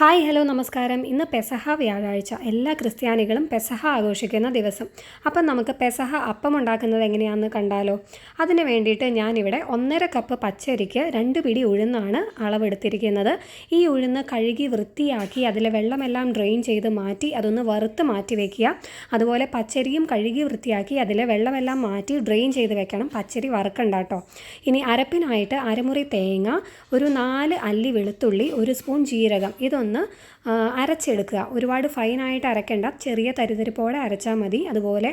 Hi hello നമസ്കാരം. ഇന്ന് പെസഹ വ്യാഴാഴ്ച. എല്ലാ ക്രിസ്ത്യാനികളും പെസഹ ആഘോഷിക്കുന്ന ദിവസം. അപ്പം നമുക്ക് പെസഹ അപ്പം ഉണ്ടാക്കുന്നത് എങ്ങനെയാണെന്ന് കണ്ടാലോ? അതിന് വേണ്ടിയിട്ട് ഞാനിവിടെ ഒന്നര കപ്പ് പച്ചരിക്ക് രണ്ട് പിടി ഉഴുന്നാണ് അളവെടുത്തിരിക്കുന്നത്. ഈ ഉഴുന്ന് കഴുകി വൃത്തിയാക്കി അതിലെ വെള്ളമെല്ലാം ഡ്രെയിൻ ചെയ്ത് മാറ്റി അതൊന്ന് വറുത്ത് മാറ്റി വെക്കുക. അതുപോലെ പച്ചരിയും കഴുകി വൃത്തിയാക്കി അതിലെ വെള്ളമെല്ലാം മാറ്റി ഡ്രെയിൻ ചെയ്ത് വെക്കണം. പച്ചരി വറുക്കണ്ട കേട്ടോ. ഇനി അരപ്പിനായിട്ട് അരമുറി തേങ്ങ ഒരു നാല് അല്ലി വെളുത്തുള്ളി ഒരു സ്പൂൺ ജീരകം. ഇതൊന്ന് ആ, അരച്ചെടുക്കുക. ഒരുപാട് ഫൈനായിട്ട് അരക്കേണ്ട. ചെറിയ തരിതരിപ്പോടെ അരച്ചാൽ മതി. അതുപോലെ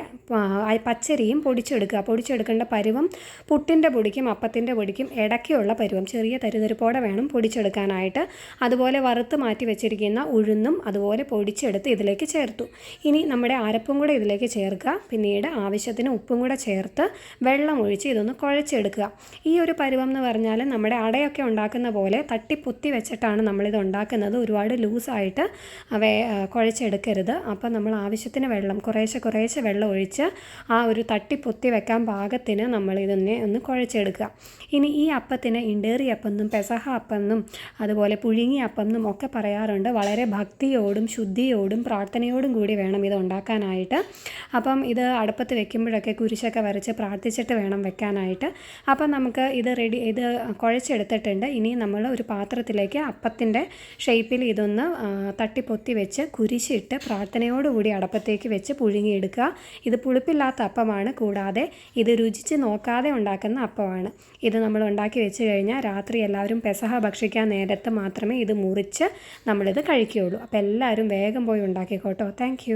പച്ചരിയും പൊടിച്ചെടുക്കുക. പൊടിച്ചെടുക്കേണ്ട പരുവം പുട്ടിന്റെ പൊടിക്കും അപ്പത്തിന്റെ പൊടിക്കും ഇടയ്ക്കുള്ള പരുവം. ചെറിയ തരിതരിപ്പോടെ വേണം പൊടിച്ചെടുക്കാനായിട്ട്. അതുപോലെ വറുത്ത് മാറ്റി വെച്ചിരിക്കുന്ന ഉഴുന്നും അതുപോലെ പൊടിച്ചെടുത്ത് ഇതിലേക്ക് ചേർത്തു. ഇനി നമ്മുടെ അരപ്പും കൂടെ ഇതിലേക്ക് ചേർക്കുക. പിന്നീട് ആവശ്യത്തിന് ഉപ്പും കൂടെ ചേർത്ത് വെള്ളം ഒഴിച്ച് ഇതൊന്ന് കുഴച്ചെടുക്കുക. ഈ ഒരു പരുവം എന്ന് പറഞ്ഞാൽ നമ്മുടെ അടയൊക്കെ ഉണ്ടാക്കുന്ന പോലെ തട്ടിപ്പുത്തി വെച്ചിട്ടാണ് നമ്മളിത് ഉണ്ടാക്കുന്നത്. ഒരുപാട് ലൂസായിട്ട് അവയെ കുഴച്ചെടുക്കരുത്. അപ്പോൾ നമ്മൾ ആവശ്യത്തിന് വെള്ളം കുറേശ്ശെ കുറേശ്ശെ വെള്ളം ഒഴിച്ച് ആ ഒരു തട്ടി പൊത്തി വെക്കാൻ പാകത്തിന് നമ്മൾ ഇതൊന്നെ ഒന്ന് കുഴച്ചെടുക്കുക. ഇനി ഈ അപ്പത്തിന് ഇണ്ടേറി അപ്പം എന്നും പെസഹ അപ്പം എന്നും അതുപോലെ പുഴുങ്ങി അപ്പം എന്നും ഒക്കെ പറയാറുണ്ട്. വളരെ ഭക്തിയോടും ശുദ്ധിയോടും പ്രാർത്ഥനയോടും കൂടി വേണം ഇത് ഉണ്ടാക്കാനായിട്ട്. അപ്പം ഇത് അടുപ്പത്ത് വെക്കുമ്പോഴൊക്കെ കുരിശൊക്കെ വരച്ച് പ്രാർത്ഥിച്ചിട്ട് വേണം വെക്കാനായിട്ട്. അപ്പം നമുക്ക് ഇത് റെഡി ഇത് കുഴച്ചെടുത്തിട്ടുണ്ട്. ഇനി നമ്മൾ ഒരു പാത്രത്തിലേക്ക് അപ്പത്തിന്റെ ഷേപ്പിൽ ഇതൊന്ന് തട്ടിപ്പൊത്തി വെച്ച് കുരിശിട്ട് പ്രാർത്ഥനയോടുകൂടി അടപ്പത്തേക്ക് വെച്ച് പുഴുങ്ങിയെടുക്കുക. ഇത് പുളിപ്പില്ലാത്ത അപ്പമാണ് കൂടാതെ ഇത് രുചിച്ച് നോക്കാതെ ഉണ്ടാക്കുന്ന അപ്പമാണ്. ഇത് നമ്മൾ ഉണ്ടാക്കി വെച്ച് കഴിഞ്ഞാൽ രാത്രി എല്ലാവരും പെസഹ ഭക്ഷിക്കാൻ നേരത്ത് മാത്രമേ ഇത് മുറിച്ച് നമ്മളിത് കഴിക്കുകയുള്ളൂ. അപ്പോൾ എല്ലാവരും വേഗം പോയി ഉണ്ടാക്കിക്കോട്ടോ. താങ്ക്